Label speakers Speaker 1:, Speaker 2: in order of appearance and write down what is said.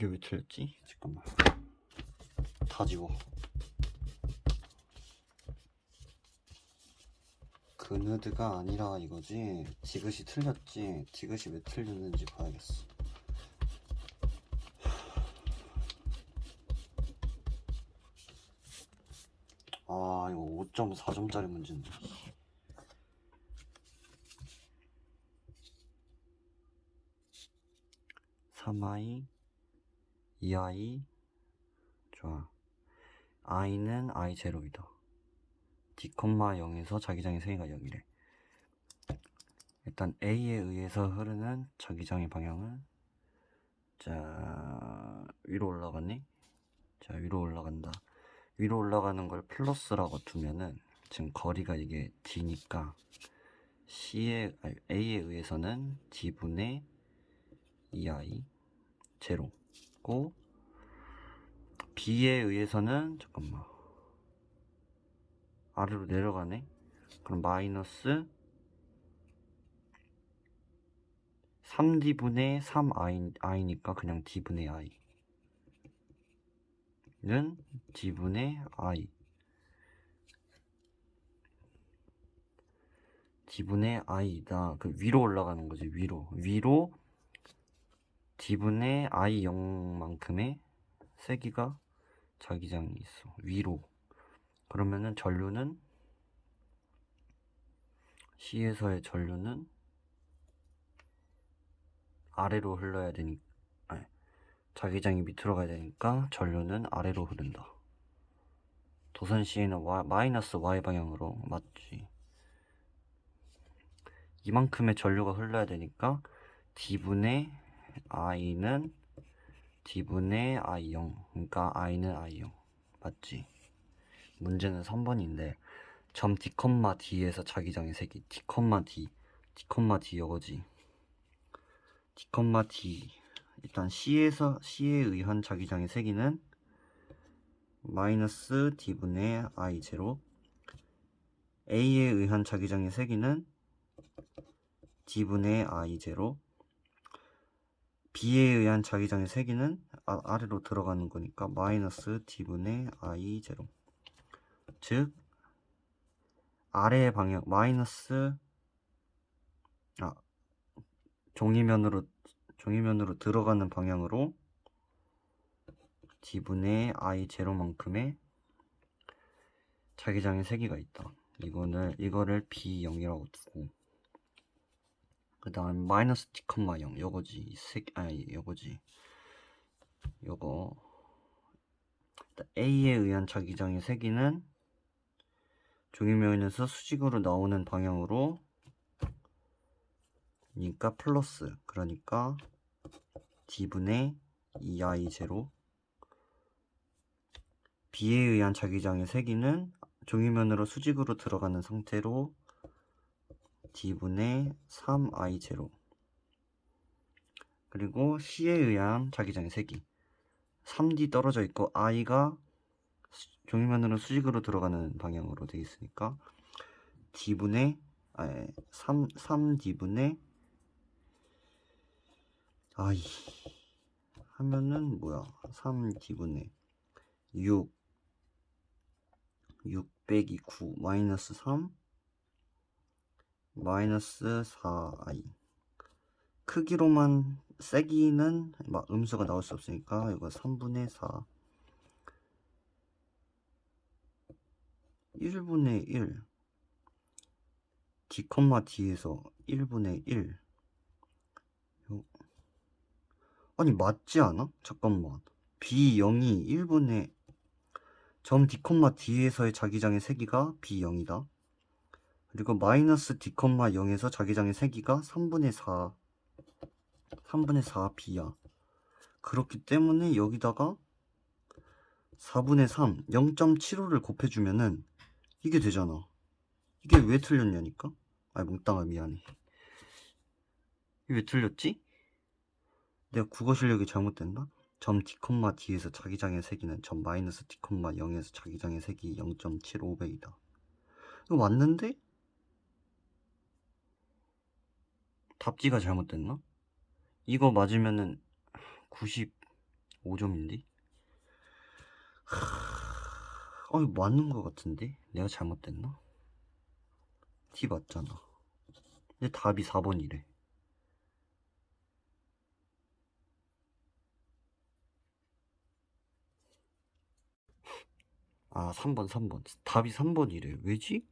Speaker 1: 이게 왜 틀렸지? 잠깐만. 다 지워. 그느드가 아니라 이거지? 디귿이 틀렸지? 디귿이 왜 틀렸는지 봐야겠어. 아 이거 5.4점짜리 문제인데 3i 2i 좋아. i는 i 제로이다 d, 0에서 자기장의 세기가 0이래 일단 a에 의해서 흐르는 자기장의 방향은 자 위로 올라갔니? 자 위로 올라간다. 위로 올라가는 걸 플러스라고 두면은 지금 거리가 이게 d니까 c에 아니, a에 의해서는 d분의 2i 제로고 b에 의해서는 잠깐만. 아래로 내려가네. 그럼 마이너스 3d분의 3i니까 그냥 d분의 i는 d분의 i. D분의 i다. 그 위로 올라가는 거지 위로. 위로 d분의 i 0만큼의 세기가 자기장이 있어. 위로. 그러면은 전류는 C에서의 전류는 아래로 흘러야 되니까 아니, 자기장이 밑으로 가야 되니까 전류는 아래로 흐른다. 도선 C는 y, 마이너스 Y 방향으로 맞지. 이만큼의 전류가 흘러야 되니까 D분의 i는 d분의 i0 그러니까 i는 i0 맞지? 문제는 3번인데 점 d, d에서 자기장의 세기 d, d d, d 이거지. D, d. 일단 c에서 c에 의한 자기장의 세기는 마이너스 d분의 i 제로 a에 의한 자기장의 세기는 d분의 i 제로 b에 의한 자기장의 세기는 아, 아래로 들어가는 거니까 마이너스 d분의 i 제로 즉 아래의 방향 마이너스 아 종이면으로 종이면으로 들어가는 방향으로 d분의 i 제로만큼의 자기장의 세기가 있다. 이거는 이거를 b0이라고 두고 그 다음 마이너스 t, 0 요거지. 색 아니 요거지. 요거. A에 의한 자기장의 세기는 종이면에서 수직으로 나오는 방향으로 니까 플러스. 그러니까 D분의 2i 제로. B에 의한 자기장의 세기는 종이면으로 수직으로 들어가는 상태로 d분의 3i 제로. 그리고 c에 의한 자기장의 세기. 3d 떨어져 있고 i가 종이면으로 수직으로 들어가는 방향으로 되어 있으니까 d분의 아니 3, 3d분의 i. 하면은 뭐야? 3d분의 6 6 빼기 9 마이너스 3 마이너스 4i 크기로만 세기는 막 음수가 나올 수 없으니까 이거 3분의 4 1분의 1 d, d에서 1분의 1 아니 맞지 않아? 잠깐만. B0이 1분의 점 d, d에서의 자기장의 세기가 b0이다 그리고 마이너스 d, 0에서 자기장의 세기가 3분의 4 3분의 4b야 그렇기 때문에 여기다가 4분의 3 0.75를 곱해주면은 이게 되잖아 이게 왜 틀렸냐니까 아이 몽땅아 미안해 왜 틀렸지? 내가 국어 실력이 잘못됐나? 점 d, d에서 자기장의 세기는 점 마이너스 d, 0에서 자기장의 세기 0.75배이다 이거 맞는데? 답지가 잘못됐나? 이거 맞으면은 90 5점인데? 아, 이거 맞는 것 같은데? 내가 잘못됐나? T 맞잖아. 근데 답이 4번이래. 아, 3번, 3번. 답이 3번이래. 왜지?